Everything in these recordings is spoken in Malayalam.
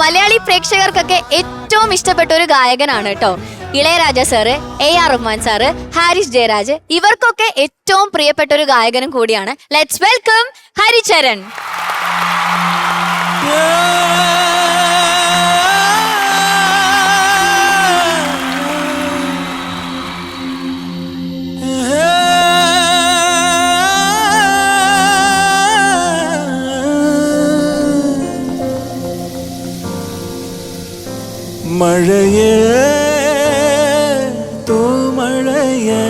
മലയാളി പ്രേക്ഷകർക്കൊക്കെ ഏറ്റവും ഇഷ്ടപ്പെട്ട ഒരു ഗായകനാണ് കേട്ടോ Ilaiyaraaja sir A R Rahman sir Harris Jayaraj. ഇവർക്കൊക്കെ ഏറ്റവും പ്രിയപ്പെട്ട ഒരു ഗായകനും കൂടിയാണ്. Let's welcome Haricharan. മഴയേ തൂമഴയേ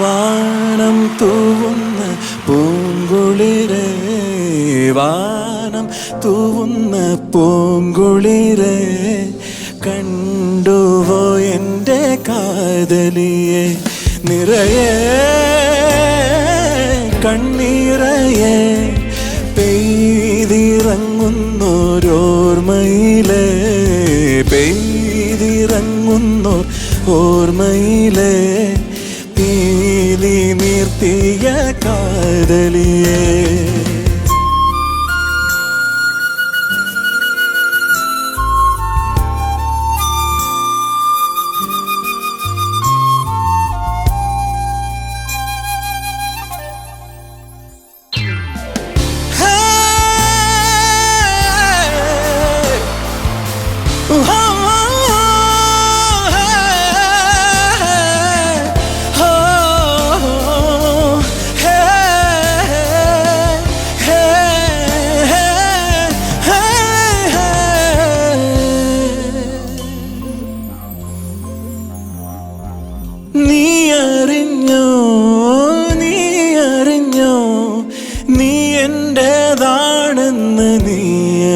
വാനം തൂവുന്ന പൂങ്കുളിരേ വാനം തൂവുന്ന പൂങ്കുളിരേ കണ്ടുവോ എന്റെ കാതലിയെ നിറയെ കണ്ണീറയെ പെയ്തിറങ്ങുന്നോരോർമ്മയിലെ പീലി നീർത്തിയ കാതലിയേ. നീ എന്റെതാണെന്ന് നീ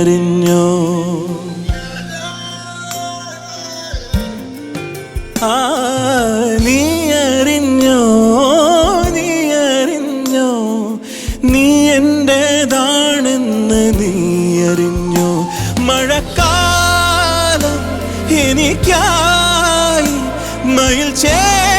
അറിഞ്ഞോ? ആ നീ അറിഞ്ഞോ? നീ അറിഞ്ഞോ? നീ എന്റെതാണെന്ന് നീ അറിഞ്ഞോ? മഴക്കാലം എനിക്കായി മയിൽ ചേലുള്ള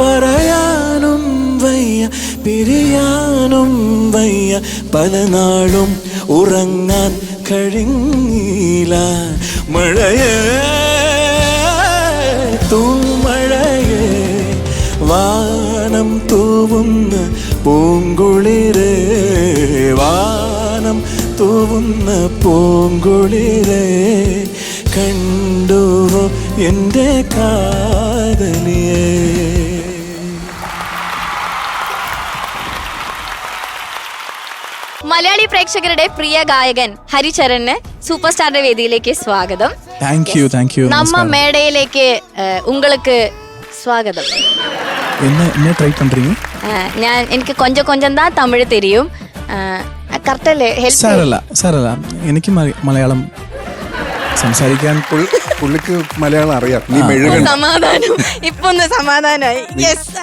പറയാനും വയ്യ പിരിയാനും വയ്യ. പല നാളും ഉറങ്ങാൻ കഴിഞ്ഞില്ല. മഴയേ തൂമഴയേ വാനം തൂവുന്ന പൂങ്കുളിരേ വാനം തൂവുന്ന പൂങ്കുളിരേ. കണ്ടുവോ എന്റെ കാതലിയേ? മലയാളി പ്രേക്ഷകരുടെ പ്രിയ ഗായകൻ ഹരിചരണ് സൂപ്പർ സ്റ്റാറിന്റെ വേദിയിലേക്ക് സ്വാഗതം താങ്ക് യു താങ്ക് യു നമ്മ മേടയിലേക്ക് ഏഹ്, உங்களுக்கு സ്വാഗതം என்ன என்ன ட்ரை பண்றீங்க ഏഹ്, ഞാൻ എനിക്ക് കൊഞ്ചം കൊഞ്ചം താ തമിഴ് തെരിയും കറക്റ്റ് അല്ലേ ഹെൽപ്പ് സാരല്ല സാരല്ല എനിക്ക് മല- മലയാളം സംസാരിക്കാൻ പുള്ളിക്ക് മലയാളം അറിയാം നീ മെഴുകൻ സമാധാനം ഇപ്പൊ ഒന്ന് സമാധാനമായി യെസ്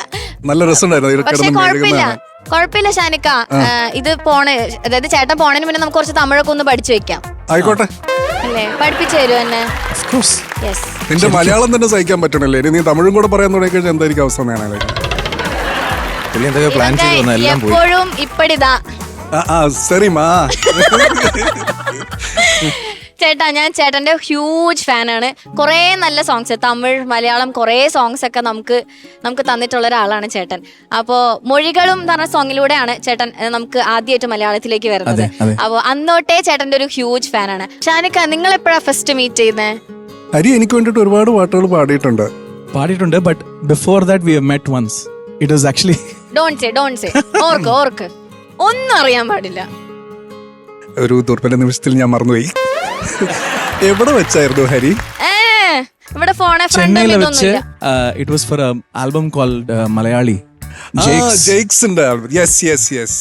നല്ല രസമുണ്ടായിരുന്നു ഇത് പക്ഷെ കിടന്ന് കുഴപ്പമില്ല മെഴുകുന്ന കുഴപ്പമില്ല ഷാനിക്ക. ഇത് പോണേ അതായത് ചേട്ടൻ പോണതിന് മുന്നേ നമുക്ക് കുറച്ച് തമിഴൊക്കെ ഒന്ന് പഠിച്ചു വെക്കാം. ആയിക്കോട്ടെ. അല്ലേ? പഠിപ്പിച്ചു തരുമോ എന്നെ? യെസ് നിന്റെ മലയാളം തന്നെ സഹിക്കാൻ പറ്റണല്ലേ. ഇനി നീ തമിഴും കൂടെ പറയാൻ തുടങ്ങി കഴിഞ്ഞാൽ എന്തായിരിക്കും അവസ്ഥ എന്നാണ് പ്ലാൻ ചെയ്ത് എല്ലാം പോയി. എപ്പോഴും ഇപ്പടിതാ. ആ സരിമാ. ചേട്ടാ ഞാൻ ചേട്ടന്റെ ഹ്യൂജ് ഫാനാണ് കുറേ നല്ല സോങ്സ് തമിഴ് മലയാളം കുറേ സോങ്സ് ഒക്കെ നമുക്ക് നമുക്ക് തന്നിട്ടുള്ള ഒരാളാണ് ചേട്ടൻ. അപ്പോൾ മൊഴികളും എന്ന് പറഞ്ഞ സോങ്ങിലൂടെയാണ് ചേട്ടൻ നമുക്ക് ആദ്യമായിട്ട് മലയാളത്തിലേക്ക് വരുന്നത്. അപ്പോൾ അന്നോട്ടേ ചേട്ടന്റെ ഒരു ഹ്യൂജ് ഫാനാണ് ഷാനിക്ക നിങ്ങൾ എപ്പോഴാണ് ഫസ്റ്റ് മീറ്റ് ചെയ്യുന്നത് ഹരി എനിക്ക് വേണ്ടിയിട്ട് ഒരുപാട് പാട്ടുകൾ പാടിയിട്ടുണ്ട്. പാടിയിട്ടുണ്ട് but before that we met once it was actually don't say don't say ഓർക്ക് ഓർക്ക്. ഒന്നും അറിയാൻ പാടില്ല. ഒരു ദുർബല നിമിഷത്തിൽ ഞാൻ മറന്നുപോയി. എവിടെ വെച്ചായിരുന്നു ഹരി ഇവിടെ ഫോണെ ചെന്നൈയിൽ വെച്ച് it was for album called Malayali Jakes ഉണ്ട് യെസ് യെസ് യെസ്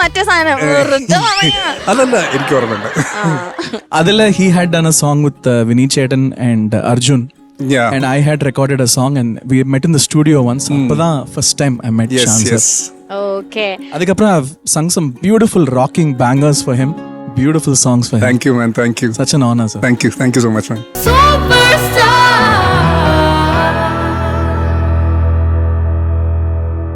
മറ്റേ സാധനം അതല്ല എനിക്ക് ഓർമ്മയുണ്ട് അതിൽ he had done a song with വിനീ ചേട്ടൻ and Arjun Yeah. And I had recorded a song and we met in the studio once. Mm. Appada, first time I met yes, Shansar. Yes. Okay. Adikaprab sang some beautiful rocking bangers for him. Beautiful songs for him. Thank you, man. Thank you. Such an honor, sir. Thank you. Thank you so much, man. Super